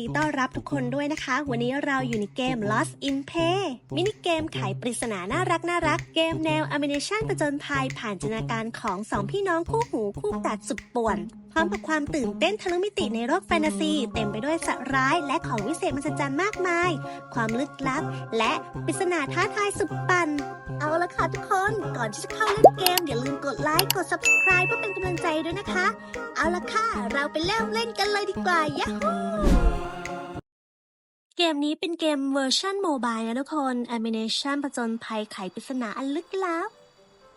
ดีต้อนรับทุกคนด้วยนะคะ วันนี้เราอยู่ในเกม Lost in Pay มินิเกมไขปริศนาน่ารักน่ารัก เกมแนว Animation ประจนภัยผ่านจินตนาการของสองพี่น้องคู่หูคู่ปรัดสุดป่วน พร้อมกับความตื่นเต้นทะลุมิติในโลกแฟนตาซี เต็มไปด้วยสัตว์ร้ายและของวิเศษมหัศจรรย์มากมาย ความลึกลับ และปริศนาท้าทายสุดปั่นเอาละค่ะทุกคน ก่อนที่จะเข้าเล่นเกมอย่าลืมกดไลค์กด subscribe เพื่อเป็นกำลังใจด้วยนะคะ เอาละค่ะ เราไปเริ่มเล่นกันเลยดีกว่ายะฮู เกมนี้เป็นเกมเวอร์ชันโมบายนะทุกคนแอนิเมชันผจญภัยไขปริศนาอันลึกลับ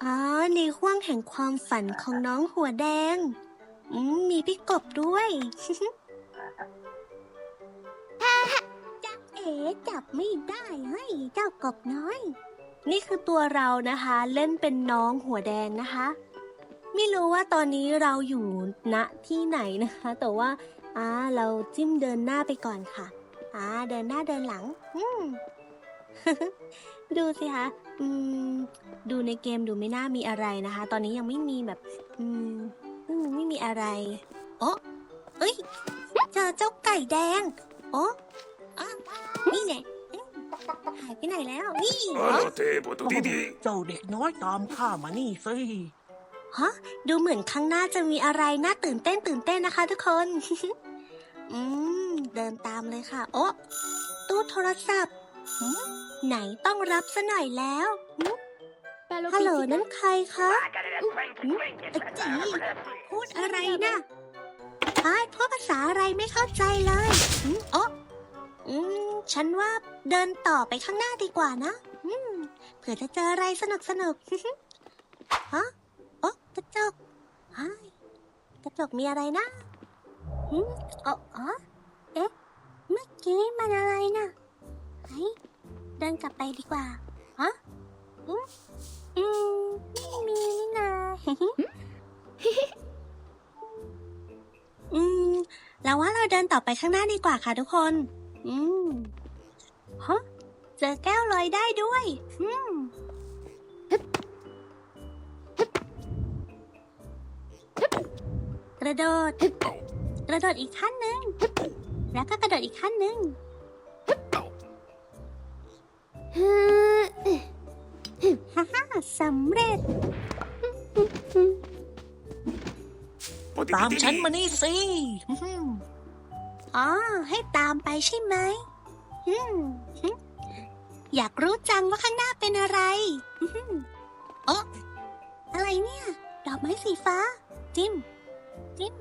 อ๋อ ในห้วงแห่งความฝันของน้องหัวแดง อืม มีพี่กบด้วย จับเอ๋จับไม่ได้เฮ้เจ้ากบน้อย นี่คือตัวเรานะคะ เล่นเป็นน้องหัวแดงนะคะ ไม่รู้ว่าตอนนี้เราอยู่ณที่ไหนนะคะ แต่ว่าอ่าเราจิ้มเดินหน้าไปก่อนค่ะ อ่าเดินหน้าเดินหลัง อืม ดูสิคะ อืม ดูในเกมดูไม่น่ามีอะไรนะคะ ตอนนี้ยังไม่มีแบบ อืมอืมไม่มีอะไรโอ้เอ้ย เจอเจ้าไก่แดงโอ้อะนี่ไงอืมหายไปไหนแล้ว นี่เหรอ Alote, Botodidi. เจ้าเด็กน้อยตามข้ามานี่สิฮะดูเหมือนข้างหน้าจะมีอะไรน่าตื่นเต้นตื่นเต้นนะคะทุกคน อืม เดินตามเลยค่ะ โอ้ตู้โทรศัพท์หืมไหนต้องรับซะหน่อยแล้วหืมฮัลโหลนั่นใครคะหืมเอ้ยจีพูดอะไรนะไอ้ายพูดภาษาอะไรไม่เข้าใจเลยหืมโอ้อืมฉันว่าเดินต่อไปข้างหน้าดีกว่านะอืมเผื่อจะเจออะไรสนุกสนุกฮะโอ๊ะกระจกไอ้ายกระจกมีอะไรนะหืมอ๋ออ๋อเอ๊ะ เมื่อกี้มันอะไรนะไอ้เดินกลับไปดีกว่าฮะอืมอืมไม่มีนี่นา อืมเราว่าเราเดินต่อไปข้างหน้าดีกว่าค่ะทุกคน อืมฮะเจอแก้วลอยได้ด้วย อืมกระโดด กระโดดอีกขั้นหนึ่ง แล้วก็กระโดดอีกขั้นหนึ่งฮ่าฮ่าสำเร็จ ตามฉัน Botodidi. มานี่สิ อ๋อ ให้ตามไปใช่ไหมอืมฮึอยากรู้จังว่าข้างหน้าเป็นอะไรอืมโอ๊ะอะไรเนี่ย ดอกไม้สีฟ้า จิ้ม จิ้ม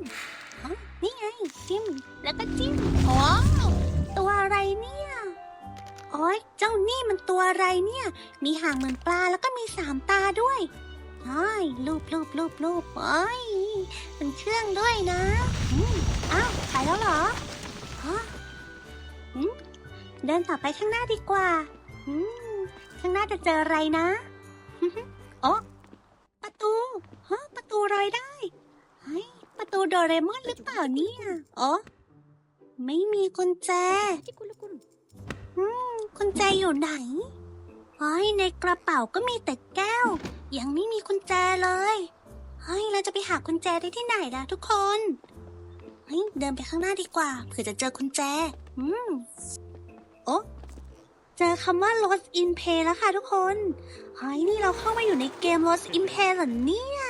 อ๋อ นี่ไงจิ้มแล้วก็จิ้มโอ้ตัวอะไรเนี่ยโอ้ยเจ้านี่มันตัวอะไรเนี่ย มีหางเหมือนปลาแล้วก็มีสามตาด้วยอ้ยลูบลูบลูบลูบโอ้ยเป็นเชื่องด้วยนะอ้าวไปแล้วเหรอฮะเดินต่อไปข้างหน้าดีกว่าข้างหน้าจะเจออะไรนะโอ้ประตูฮะประตูลอยได้ ประตูโดเรมอนหรือเปล่าเนี่ยโอ้ไม่มีกุญแจอืมกุญแจอยู่ไหนเฮ้ยในกระเป๋าก็มีแต่แก้ว ยังไม่มีกุญแจเลยเฮ้ยเราจะไปหากุญแจได้ที่ไหนล่ะทุกคนเฮ้ยเดินไปข้างหน้าดีกว่าเผื่อจะเจอกุญแจ อืมโอ้เจอคำว่า lost in pay แล้วค่ะทุกคนเฮ้ยนี่เราเข้ามาอยู่ในเกม lost in pay เหรอเนี่ย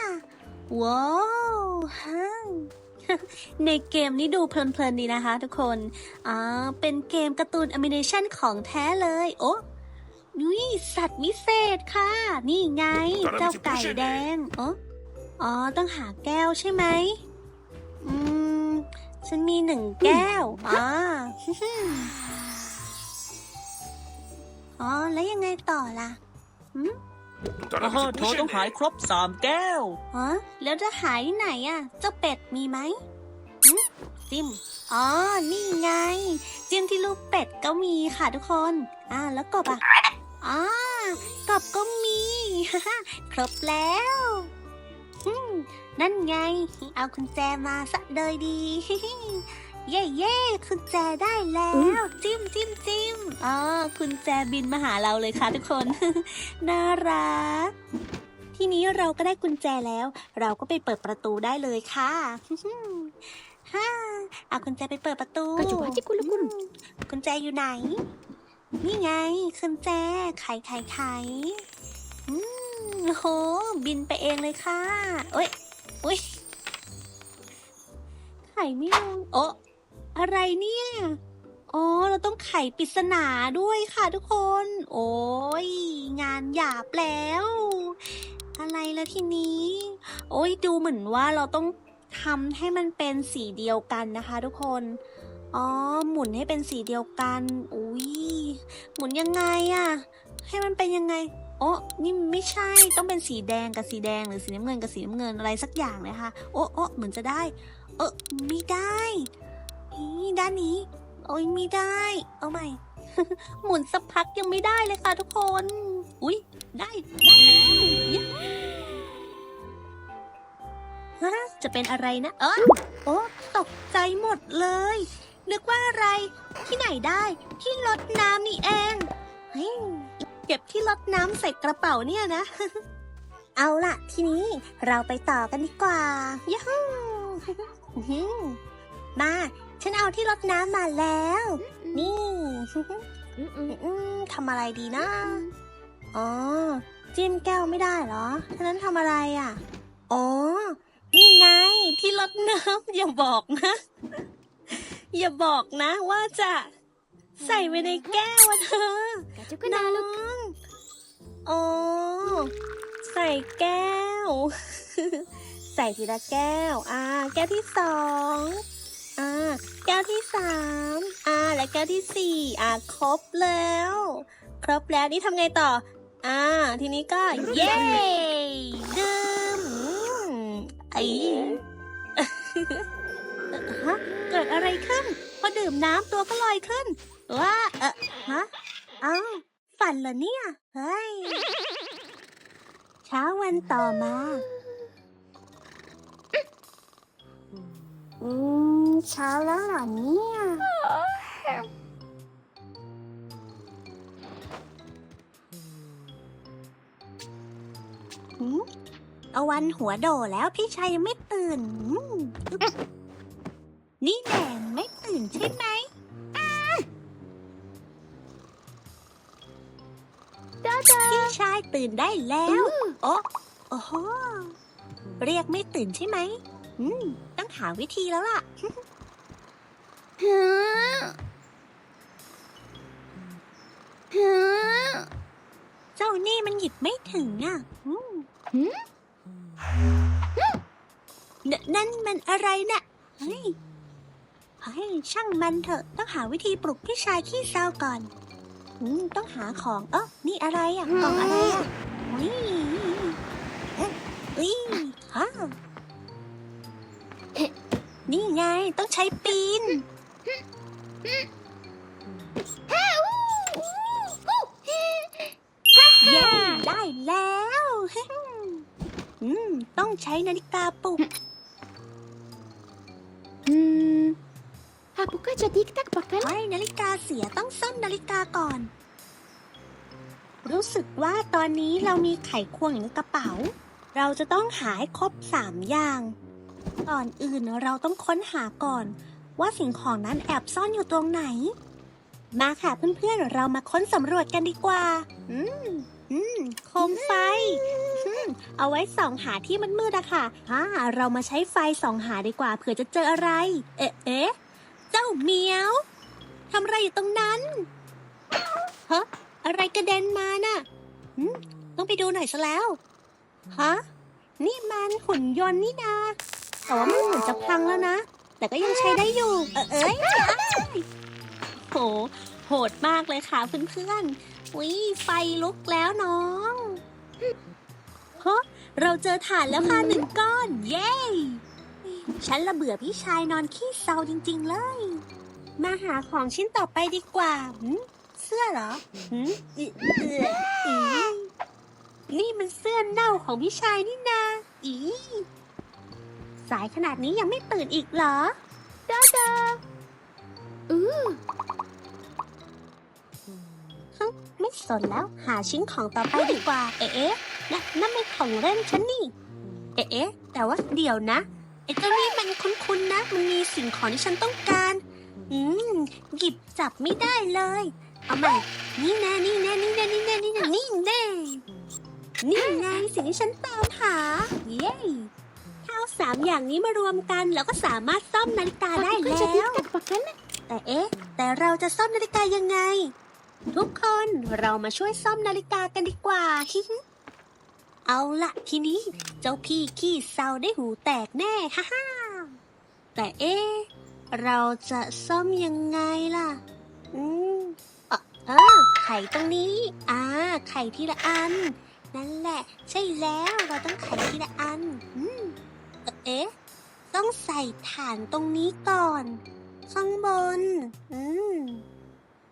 ว้าวฮ่าในเกมนี้ดูเพลินๆดีนะคะทุกคนอ่าเป็นเกมการ์ตูนแอนิเมชันของแท้เลย โอ้นี่สัตว์วิเศษค่ะ นี่ไง เจ้าไก่แดงโอ้อ๋อ ต้องหาแก้วใช่ไหม อืม ฉันมีหนึ่งแก้วอ่าอ๋อ แล้วยังไงต่อล่ะหืม โอ้โหเธอต้องหายครบสามแก้ว อ๋อ แล้วจะหายไหนอะ เจ้าเป็ดมีไหมหืมจิ้ม อ๋อ นี่ไง จิ้มที่ลูกเป็ดก็มีค่ะทุกคน อ่า แล้วกบอะ อ๋อกบก็มีครบแล้วอืมนั่นไง เอากุญแจมาซะเลยดี เย่เย่กุญแจได้แล้ว จิ้มจิ้มจิ้มอ๋อกุญแจบินมาหาเราเลยค่ะทุกคน น่ารัก ทีนี้เราก็ได้กุญแจแล้ว เราก็ไปเปิดประตูได้เลยค่ะฮ่าเอากุญแจไปเปิดประตูกระจุกจิกุลกุลอืมกุญแจอยู่ไหน นี่ไงกุญแจไขไขไขอืมโห บินไปเองเลยค่ะ โอ้ยโอ้ยไขไม่ลงโอ้ อะไรเนี่ย อ๋อ เราต้องไขปริศนาด้วยค่ะทุกคน โอ้ย งานหยาบแล้ว อะไรละทีนี้ โอ้ย ดูเหมือนว่าเราต้องทำให้มันเป็นสีเดียวกันนะคะ ทุกคน อ๋อ หมุนให้เป็นสีเดียวกัน อุ้ย หมุนยังไงอะให้มันเป็นยังไงโอ้นี่ไม่ใช่ ต้องเป็นสีแดงกับสีแดงหรือสีน้ำเงินกับสีน้ำเงินอะไรสักอย่างเลยค่ะ โอ้โอ้เหมือนจะได้ เออไม่ได้ นี่ด้านนี้ โอ้ยไม่ได้ เอาใหม่ หมุนสักพักยังไม่ได้เลยค่ะทุกคน อุ้ยได้ ได้แล้วฮะจะเป็นอะไรนะ เออโอ้ตกใจหมดเลย นึกว่าอะไร ที่ไหนได้ ที่รดน้ำนี่เองเฮ้ยเก็บที่รดน้ำใส่กระเป๋าเนี่ยนะ เอาล่ะ ทีนี้เราไปต่อกันดีกว่าย้ฮูอื้อหือมา ฉันเอาที่รดน้ำมาแล้ว นี่อืมอืมอืมทำอะไรดีนะ อ๋อ จิ้มแก้วไม่ได้เหรอฉะนั้นทำอะไรอะ อ๋อ นี่ไงที่รดน้ำอย่าบอกนะ อย่าบอกนะว่าจะใส่ไว้ในแก้วอะเธอกระจุกนาลูกองอ๋อ ใส่แก้ว ใส่ทีละแก้ว อ่า แก้วที่สอง อ่าแก้วที่สามอ่าและแก้วที่สี่อ่าครบแล้ว ครบแล้วนี่ทำไงต่อ อ่า ทีนี้ก็ เย้ดื่มอืมไอ้ฮะเกิดอะไรขึ้น พอดื่มน้ำตัวก็ลอยขึ้น ว่า เออฮะเอ้าฝันเหรอเนี่ย เฮ้ย เช้าวันต่อมา อืมเช้าแล้วเหรอเนี่ย หืมเอาวันหัวโดแล้วพี่ชายยังไม่ตื่นอืมนี่แหละไม่ตื่นใช่ไหม จ้าจ้าพี่ชายตื่นได้แล้ว โอ้โอ้โหเรียกไม่ตื่นใช่ไหมอืม ต้องหาวิธีแล้วล่ะฮึฮึเจ้านี่มันหยิบไม่ถึงอะอืมหืมนนั่นมันอะไรน่ะเฮ้ยเฮ้ยช่างมันเถอะ ต้องหาวิธีปลุกพี่ชายขี้เศร้าก่อนอืมต้องหาของเอ้อนี่อะไรอะกล่องอะไรอะนี่เอ๊ะอุ้ยฮ่า นี่ไงต้องใช้ปีน เย้ได้แล้วอืมต้องใช้นาฬิกาปลุกอืม aku kan jadi tak bakal ให้นาฬิกาเสียต้องซ่อมนาฬิกาก่อน รู้สึกว่าตอนนี้เรามีไขควงอยู่ในกระเป๋า เราจะต้องหาให้ครบสามอย่าง ก่อนอื่นเราต้องค้นหาก่อน ว่าสิ่งของนั้นแอบซ่อนอยู่ตรงไหน มาค่ะเพื่อนๆ เรามาค้นสำรวจกันดีกว่า อืม อืม โคมไฟ อืม เอาไว้ส่องหาที่มันมืดๆอะค่ะอ่าเรามาใช้ไฟส่องหาดีกว่าเผื่อจะเจออะไร เอ๊ะ เอ๊ะ เจ้าเหมียวทำอะไรอยู่ตรงนั้นฮะอะไรกระเด็นมาน่ะหืมต้องไปดูหน่อยซะแล้ว ฮะ นี่มันหุ่นยนต์นี่นา แต่ว่ามันเหมือนจะพังแล้วนะ แต่ก็ยังใช้ได้อยู่ เออเอ้ยอ้โห โหดมากเลยค่ะเพื่อนๆวิไฟลุกแล้วน้องเฮะเราเจอถ่านแล้วค่ะหนึ่งก้อน เย้ฉันละเบื่อพี่ชายนอนขี้เศร้าจริง ๆ เลย มาหาของชิ้นต่อไปดีกว่า เสื้อเหรอหืออือนี่มันเสื้อเน่าของพี่ชายนี่นา อี สายขนาดนี้ยังไม่ตื่นอีกเหรอจ้าจ้าอือไม่สนแล้ว หาชิ้นของต่อไปดีกว่า เอ๊ะเอ๊ะนั่นนั่นเป็นของเล่นฉันนี่เอ๊ะเอ๊ะแต่ว่าเดี๋ยวนะไอ้เจ้านี่มันคุ้นๆนะ มันมีสิ่งของที่ฉันต้องการ อืมหยิบจับไม่ได้เลย เอาใหม่นี่แน่นี่แน่นี่แน่นี่แน่นี่แน่นี่แน่นี่ไงสิ่งที่ฉันตามหา เย้ถ้าเอา สามอย่างนี้มารวมกันแล้วก็สามารถซ่อมนาฬิกาได้ Aku แล้ kan jadi ว tak pakai แต่เอ๊ะ แต่เราจะซ่อมนาฬิกายังไง ทุกคนเรามาช่วยซ่อมนาฬิกากันดีกว่า เอาละทีนี้ เจ้าพี่ขี้เศร้าได้หูแตกแน่ฮ่าฮ่าแต่เอ๊ะ เราจะซ่อมยังไงล่ะ อืมเออเออไขตรงนี้ อ่า ไขทีละอัน นั่นแหละ ใช่แล้ว เราต้องไขทีละอัน อืม เอ๊ะ ต้องใส่ฐานตรงนี้ก่อน ข้างบน อืม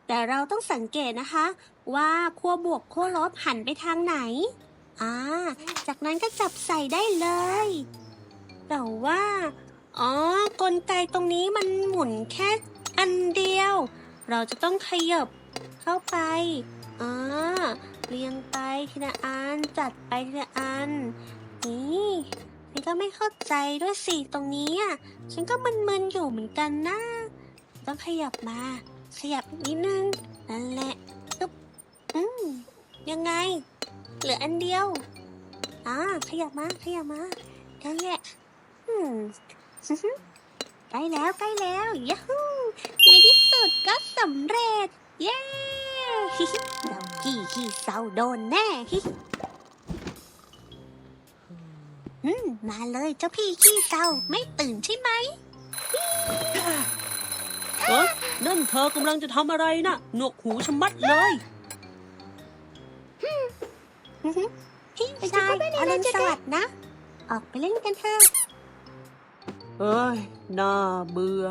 แต่เราต้องสังเกตนะคะ ว่าขั้วบวกขั้วลบหันไปทางไหน อ่า จากนั้นก็จับใส่ได้เลย แต่ว่า อ๋อ กลไกตรงนี้มันหมุนแค่อันเดียว เราจะต้องขยับเข้าไปอ่าเรียงไปทีละอัน จัดไปทีละอัน นี่ ฉันก็ไม่เข้าใจด้วยสิตรงนี้อะ ฉันก็มึนๆอยู่เหมือนกันนะ ต้องขยับมา ขยับนิดนึง นั่นแหละตึ๊บอืมยังไง เหลืออันเดียว อ่า ขยับมา ขยับมานั่นแหละ อืมใกล้แล้วใกล้แล้วยาฮูในที่สุดก็สำเร็จ เย้ฮิฮิเจ้าพี่ขี้เศร้าโดนแน่ฮิ อืมมาเลยเจ้าพี่ขี้เศร้าไม่ตื่นใช่ไหมเออนั่นเธอกำลังจะทำอะไรนะหนวกหูชะมัดเลยพี่ชายอรุณสวัสดิ์นะ ออกไปเล่นกันเถอะเอ้ยน่าเบื่อ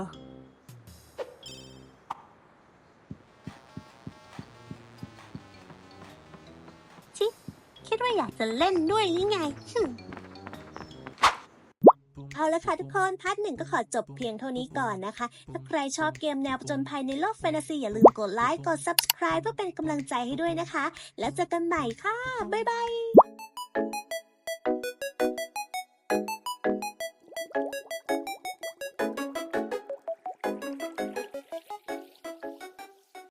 ชิคิดว่าอยากจะเล่นด้วยหรือไงหึ่ม เอาละค่ะทุกคน พาร์ทหนึ่งก็ขอจบเพียงเท่านี้ก่อนนะคะ ถ้าใครชอบเกมแนวผจญภัยในโลกแฟนตาซีอย่าลืมกดไลค์ กด subscribe เพื่อเป็นกำลังใจให้ด้วยนะคะ แล้วเจอกันใหม่ค่ะ บ๊ายบาย